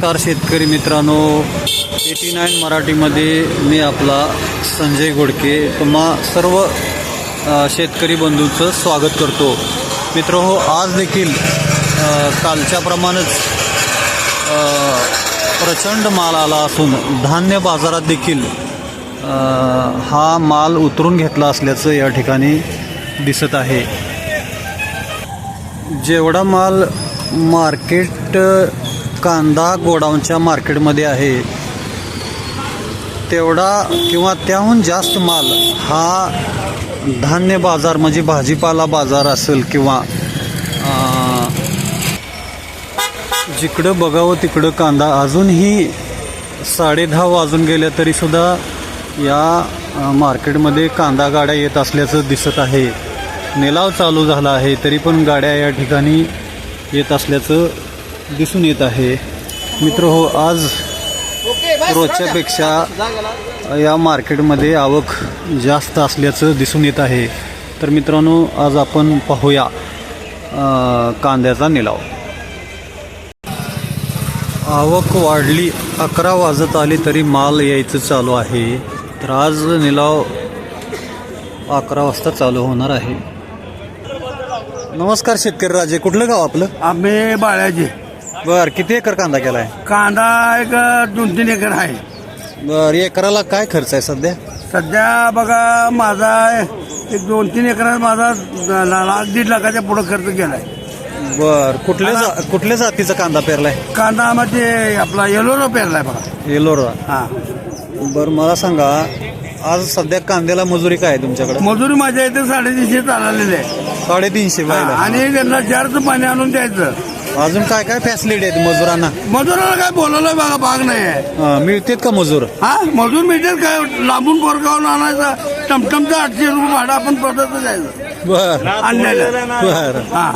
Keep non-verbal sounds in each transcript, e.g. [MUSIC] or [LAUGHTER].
नमस्कार शेतकरी मित्रांनो. एटी नाईन मराठीमध्ये मी आपला संजय गोडके. तुम्हा सर्व शेतकरी बंधूंचं स्वागत करतो. मित्र हो आज देखील कालच्याप्रमाणेच प्रचंड माल आला असून धान्य बाजारात देखील हा माल उतरून घेतला असल्याचं या ठिकाणी दिसत आहे. जेवढा माल मार्केट कांदा गोडाऊनच्या मार्केटमध्ये आहे. तेवढा किंवा त्याहून जास्त माल हा धान्य बाजार म्हणजे भाजीपाला बाजार असेल किंवा जिकडं बघावं तिकडं कांदा. अजूनही साडेदहा वाजून गेल्या तरीसुद्धा या मार्केटमध्ये कांदा गाड्या येत असल्याचं दिसत आहे. निलाव चालू झाला आहे तरी पण गाड्या या ठिकाणी येत असल्याचं दिसून येत आहे. मित्र हो आज रोजच्यापेक्षा या मार्केटमध्ये आवक जास्त असल्याचं दिसून येत आहे. तर मित्रांनो आज आपण पाहूया कांद्याचा निलाव. आवक वाढली अकरा वाजत आली तरी माल यायचं चालू आहे. तर आज निलाव अकरा वाजता चालू होणार आहे. नमस्कार शेतकरी राजे. कुठलं गाव आपलं? आम्ही बाळ्याचे बर किती एकर कांदा केलाय? कांदा एक दोन तीन एकर आहे. बर एकराला काय खर्च आहे सध्या? सध्या बघा माझा एक दोन तीन एकरात माझा ला- लाख दीड लाखाच्या पुढे खर्च केलाय. बर कुठल्या जा- कुठल्या जातीचा कांदा पेरलाय? कांदा मध्ये आपला येलोरो पेरलाय बघा. येलोरा? हा. बर मला सांगा आज सध्या कांद्याला मजुरी काय आहे तुमच्याकडे? मजुरी माझ्या इथे साडेतीनशे चाललेले आहे. साडेतीनशे हा, आणि त्यांना चारचं पाणी आणून द्यायचं. अजून काय काय फॅसिलिटी आहेत मजुरांना? मजुराला काय बोलायला बघा भाग नाही आहे. अं, मिळतेत का मजूर? हा मजूर मिळतात काय लांबून पोरगावून आणायचं टमटमचं आठशे रुपये भाडं आपण पद्धत जायचं बर. आणलेलं. बर. हा.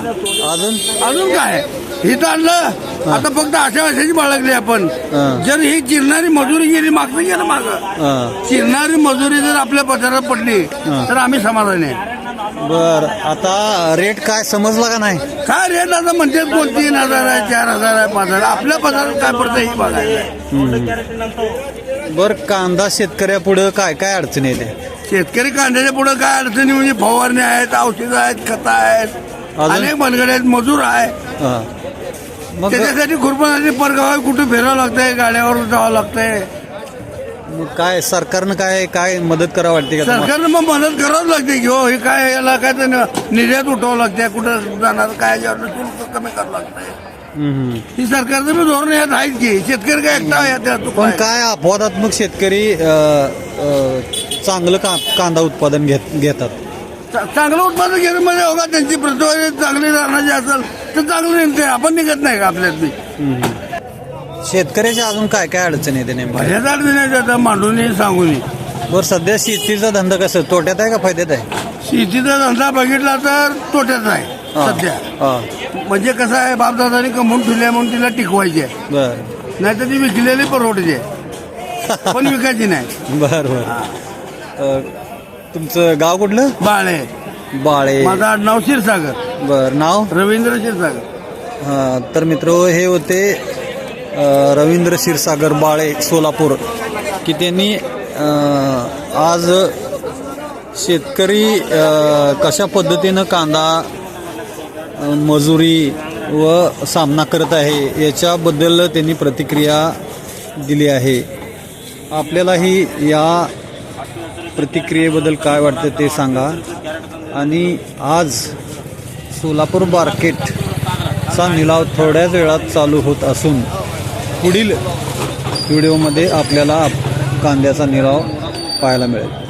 अजून? अजून काय? इथं आणलं आता फक्त अशा अशाची बाळगली आपण. हा. जर ही चिरणारी मजुरी गेली मागचं गेलं माग. चिरणारी मजुरी जर आपल्या पचारात पडली तर आम्ही समाधानी आहे. बर आता रेट काय समजला का नाही? काय रेट आता म्हणतात कोण तीन हजार आहे चार हजार आहे पाच हजार. आपल्या पदार्थ काय पडतं ही बघायचं. बर कांदा शेतकऱ्यापुढं काय काय अडचणी येते शेतकरी कांद्याच्या पुढे काय अडचणी? म्हणजे फवारणी आहेत औषधं आहेत खतं आहेत? अनेक मनगडे आहेत मजूर आहे. मग त्याच्यासाठी खुरपणासाठी परगाव कुठे फिरावं लागतंय गाड्यावर जावं लागतंय. मग काय सरकारनं काय काय मदत करा वाटते का तुम्हाला? सरकारनं मग मदत करावंच लागते की हो हे काय याला काय तर निर्यात उठवावं लागते कुठं जाणार काय याच्यावर शुल्क कमी करावं लागतंय. हम्म. ही सरकारचं बी धोरण यात आहेच की शेतकरी काय एकटा आहे त्यात पण काय अपवादात्मक शेतकरी अं, अं, चांगलं का कांदा उत्पादन घेत घेतात? चा- चांगलं उत्पादन घेणं म्हणजे बघा त्यांची प्रतिभा चांगली राहण्याची असेल तर चांगलं निघते आपण निघत नाही का आपल्यात बी शेतकऱ्याच्या अजून काय काय अडचणी येते नेमकं? बऱ्याच अडचणी आता मांडून सांगून बरं सध्या शेतीचा धंदा कसं तोट्यात आहे का फायद्यात आहे? शेतीचा धंदा बघितला तर तोट्याचा आहे हा. सध्या. हा. म्हणजे कसं आहे बापदादानी कमवून ठेवल्या म्हणून तिला टिकवायची आहे. बर. नाही तर ती विकलेली परवडते. [LAUGHS] पण विकायची नाही. बर बर. अं, तुमचं गाव कुठलं? बाळे. बाळे. माझं आडनाव क्षीरसागर. बर नाव? रवींद्र क्षीरसागर. हा, तर मित्र हे होते रवींद्र क्षीरसागर बाळे सोलापूर. की त्यांनी आज शेतकरी कशा पद्धतीनं कांदा मजुरी व सामना करत आहे याच्याबद्दल त्यांनी प्रतिक्रिया दिली आहे. आपल्यालाही या प्रतिक्रियेबद्दल काय वाटतं ते सांगा. आणि आज सोलापूर मार्केटचा निलाव थोड्याच वेळात चालू होत असून पुढील व्हिडिओमध्ये आपल्याला कांद्याचा निराव पाहायला मिळेल.